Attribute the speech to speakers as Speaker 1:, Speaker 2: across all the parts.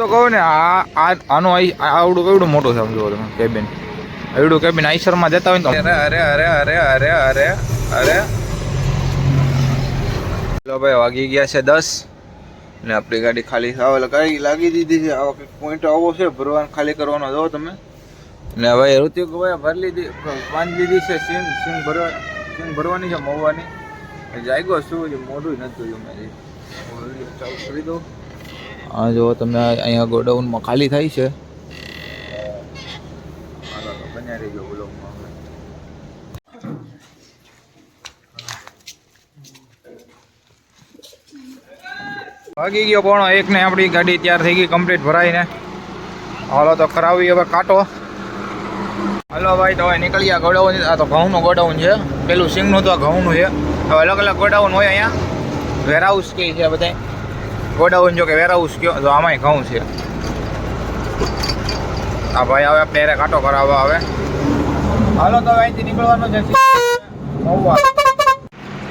Speaker 1: તો કહું ને આ આનું આઈ- આ આવડું કેવડું મોટું સમજો તમે કેબિન એવડું કેબિન આઈસરમાં જતા હોય ને અરે અરે અરે અરે અરે અરે અરે. ચલો ભાઈ વાગી ગયા છે દસ. ને આપણી ગાડી ખાલી સાવ લગાડી લાગી દીધી છે? આવો કંઈક પોઈન્ટ આવો છે? ભરવાન ખાલી કરવાનો જો તમે. ને હવે ઋતિક ભાઈ ભરી લીધી. બાંધી દીધી છે સિંગ સિંગ ભરવા સિંગ ભરવાની છે મવવાની જાગ્યો શું છે મોઢું નથી જોયું મેં. ચાલુ કરી દઉં આ જો તમે અહીંયા ગોડાઉનમાં ખાલી થાય છે. વાગી ગયો પોણો એક ને આપણી ગાડી તૈયાર થઈ ગઈ કમ્પ્લીટ ભરાઈને. હાલો તો કરાવી હવે કાંટો. હલો ભાઈ, તો હવે નીકળી ગયા ગોડાઉન. આ તો ઘઉંનું ગોડાઉન છે. પેલું સિંગનું તો ઘઉંનું છે. હવે અલગ અલગ ગોડાઉન હોય અહીંયા. વેરહાઉસ કે છે બધા ગોડાઉન જો કે વેરહાઉસ કયો, તો આમાંય ઘઉં છે. આ ભાઈ હવે પહેરે કાંટો કરાવવા આવે. હાલો, તો અહીંથી નીકળવાનું છે.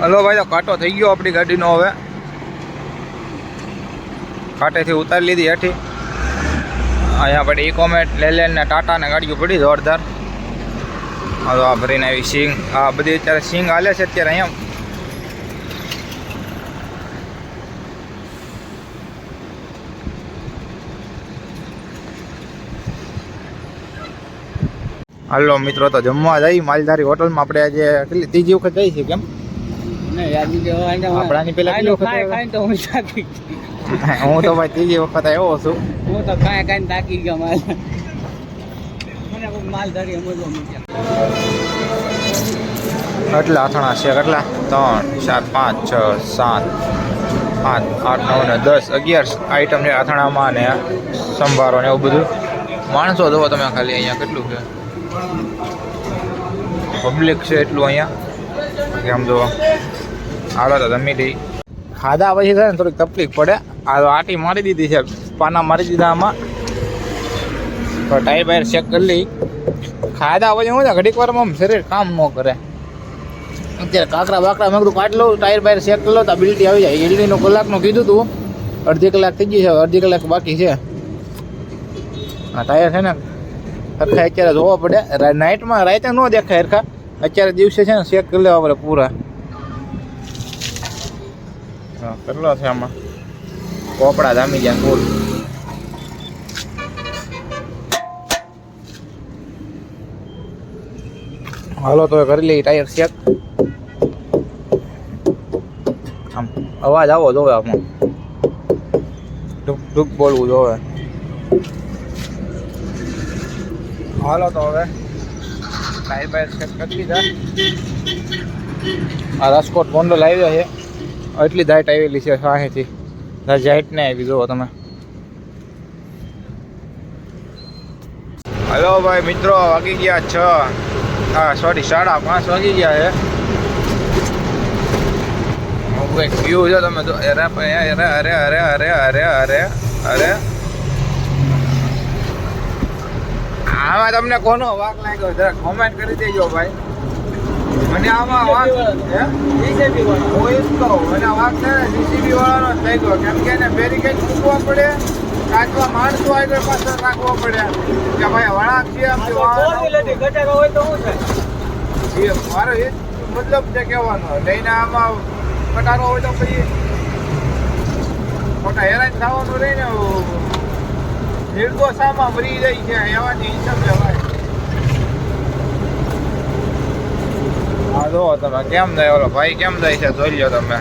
Speaker 1: હલો, ભાઈ, તો કાંટો થઈ ગયો આપણી ગાડીનો હવે. કાંટેથી ઉતારી લીધી હેઠી. અહીંયા આપણે ઇકોમેટ લેલેન ને ટાટા ને ગાડીઓ પડી જોરદાર. આ ભરીને આવી સિંગ આ બધી અત્યારે સિંગ હાલે છે અત્યારે અહીંયા. હાલો મિત્રો તો જમવા જઈ માલધારી હોટલમાં આપણે આજે કેટલી ત્રીજી વખત જઈ છે કેમ? આપણાની પેલા કેટલી વખત
Speaker 2: હું
Speaker 1: તો ભાઈ ત્રીજી વખત આવ્યો છું.
Speaker 2: હું તો કાંઈ કાંઈ તાકી ગયો માલ.
Speaker 1: કેટલા અથાણા છે? કેટલા? ત્રણ ચાર પાંચ છ સાત આઠ આઠ નવ ને દસ અગિયાર આઈટમ છે અથાણામાં ને સંભારો ને એવું બધું. માણસો જોવો તમે ખાલી અહીંયા કેટલું છે. પબ્લિક છે એટલું અહીંયા. કે આમ જુઓ આવ્યા તો જમી લઈ ખાધા પછી થાય ને થોડીક તકલીફ પડે. આ તો આટી મારી દીધી છે. પાના મારી દીધા આમાં. તો ટાયર બાયર ચેક કરી લઈ. ખાધા પછી હું છે ઘડીક વારમાં આમ શરીર કામ ન કરે. અત્યારે કાકરા બાકરા મેં કીધું કાઢ લઉં ટાયર બાયર ચેક કરી લો તો બિલ્ટી આવી જાય. એલડીનો કલાકનું કીધું તું. અડધી કલાક થઈ ગઈ છે, અડધી કલાક બાકી છે. આ ટાયર છે ને હરખા અત્યારે જોવા પડે. નાઇટમાં રાતે ન દેખાય હરખા. અત્યારે દિવસે છે ને ચેક કરી લેવા પડે પૂરા. હા, કેટલો છે આમાં? કોપડા જામી ગયા, ફૂલ. હાલો, તો કરી લઈ ટાયર ચેક આમ, અવાજ આવો જોવે આમાં. ઢુક ઢુક બોલવું જોવે. હાલો તો હવે ટાયર બાયર ચેક કરી દીધા આ રાજકોટ ગોંડલ આવ્યો છે એટલી દાઈટ આવેલી છે સાહેથી જાઈટ ને આવી જુઓ તમે હલો ભાઈ મિત્રો વાગી ગયા છ હા સોરી સાડા પાંચ વાગી ગયા છે કંઈક વ્યૂ છે તમે જો અરે અરે અરે અરે અરે અરે અરે અરે અરે આમાં તમને કોનો વાક લાગ્યો? જરા કોમેન્ટ કરી દેજો ભાઈ. મને આમાં વાક
Speaker 2: બીજેપી વાળો.
Speaker 1: હું? તો મને વાક છે જીસીબી વાળાનો જ લાગ્યો. કેમ કે એને બેરિકેડ મૂકવા પડે કાચવા માણસો આગળ પાછળ રાખવો પડે. કે ભાઈ વળાંક છે આમ
Speaker 2: ગટારો હોય તો શું થાય?
Speaker 1: મારો એ મતલબ છે કહેવાનો. લઈને આમાં કટારો હોય તો પછી ખોટા હેરાન થવાનું રહી ને. નિર્દોષામાં મરી જાય છે એવાની હિસાબ લેવાય. હા તમે કેમ જાય, ઓલો ભાઈ કેમ જાય છે, જોઈ લો તમે.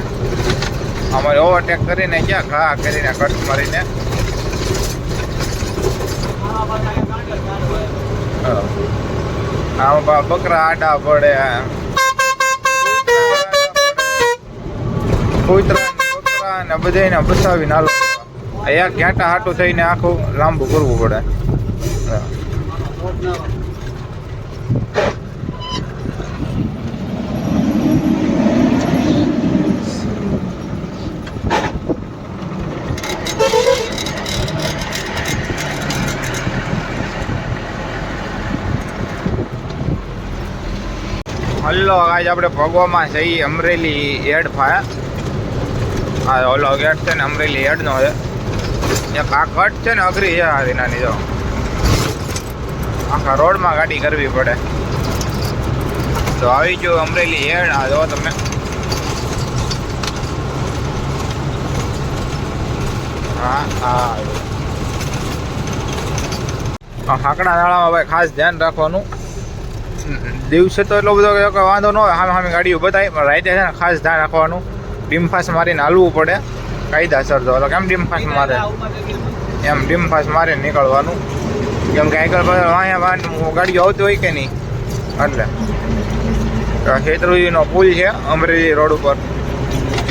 Speaker 1: અમારે ઓવરટેક કરીને ક્યાં ઘા કરીને કટ મારીને? બા- બકરા આડા પડે કુતરા બકરા ને બધાને બસાવીને હાલો. એક ઘેટા હાટું થઈને આખું લાંબુ કરવું પડે. હલો, આજ આપણે ભગવામાં જઈએ અમરેલી એડ ફાયા. હા, ઓલો ગેટ છે ને, અમરેલી એડનો છે. એક આ કટ છે ને અઘરી છે આ નાની જો. આખા રોડમાં ગાડી કરવી પડે. તો આવી જો અમરેલી હેડ, આ જો તમે. હા હા. હાકડા નાળામાં ભાઈ ખાસ ધ્યાન રાખવાનું. દિવસે તો એટલો બધો વાંધો ન હોય સામે સામે ગાડીઓ બતાવી, પણ રાતે છે ને ખાસ ધ્યાન રાખવાનું. ફાસ મારીને હાલવું પડે. કાયદાસર તો કેમ ડીમ ફાસ મારે. એમ ડીમ ફાસ મારે નીકળવાનું. કેમ કે આગળ પાછળ વાંયા વાંટ ગાડીઓ આવતી હોય કે નહીં. એટલે. શેત્રુજીનો પુલ છે અમરેલી રોડ ઉપર.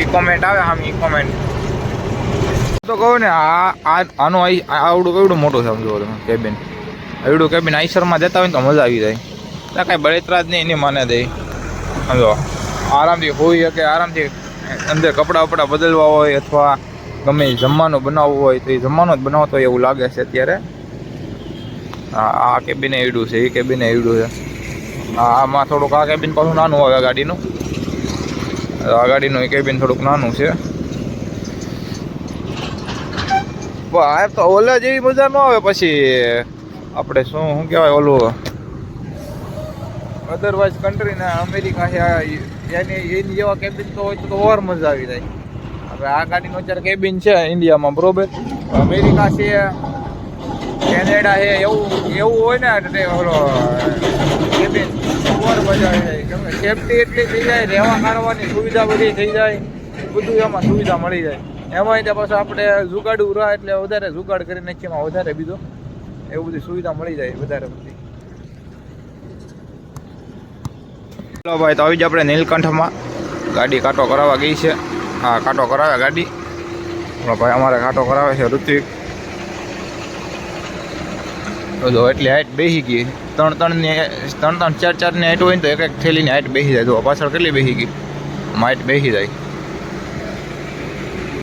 Speaker 1: ઇકોમેન્ટ આવે આમ ઇકોમેન્ટ તો કહું ને આ આનું આવડું કેવડું મોટું સમજો તમે કેબિન આવડું કેબિન આઈસરમાં જતા હોય ને તો મજા આવી જાય. ત્યાં કાંઈ બળેતરા જ નહીં એની માને દે. સમજો આરામથી હોઈ શકે આરામથી અંદર કપડાં વપડા બદલવા હોય અથવા ગમે જમવાનું બનાવવું હોય તો એ જમવાનું જ બનાવતો હોય એવું લાગે છે અત્યારે. આ આ કેબિન એવડું છે એ કેબિન એવડું છે. આ આમાં થોડુંક આ કેબિન પાછું નાનું આવે ગાડીનું. આ ગાડીનું એ કેબિન થોડુંક નાનું છે. આ તો ઓલા જેવી મજા ન આવે પછી. આપણે શું શું કહેવાય ઓલું? અધરવાઇઝ કન્ટ્રીના અમેરિકા છે એની જેવા કેબિન તો હોય તો ઓર મજા આવી જાય. હવે આ ગાડીનું અત્યારે કેબિન છે ઇન્ડિયામાં, બરોબર? અમેરિકા છે, કેનેડા છે, એવું એવું હોય ને ઓલો કેબિન ઓર મજા આવી જાય. સેફટી એટલી થઈ જાય, રહેવા ખાવાની સુવિધા બધી થઈ જાય, બધું એમાં સુવિધા મળી જાય. એમાં ત્યાં પાછું આપણે જુગાડવું રહે એટલે વધારે જુગાડ કરી નાખીએ વધારે બીજો, એવું બધી સુવિધા મળી જાય વધારે બધી. ચલો ભાઈ તો આવી જ આપણે નીલકંઠમાં. ગાડી કાંટો કરાવવા ગઈ છે. હા, કાંટો કરાવે ગાડી. ભાઈ અમારે કાંટો કરાવે છે ઋત્વિક. તો જો એટલી હાઈટ બેસી ગઈ. ત્રણ, ત્રણની ત્રણ ત્રણ, ચાર, ચારની હાઈટ હોય ને તો એક એક થેલીની હાઈટ બેસી જાય. જો પાછળ કેટલી બેસી ગઈ? હાઈટ બેસી જાય.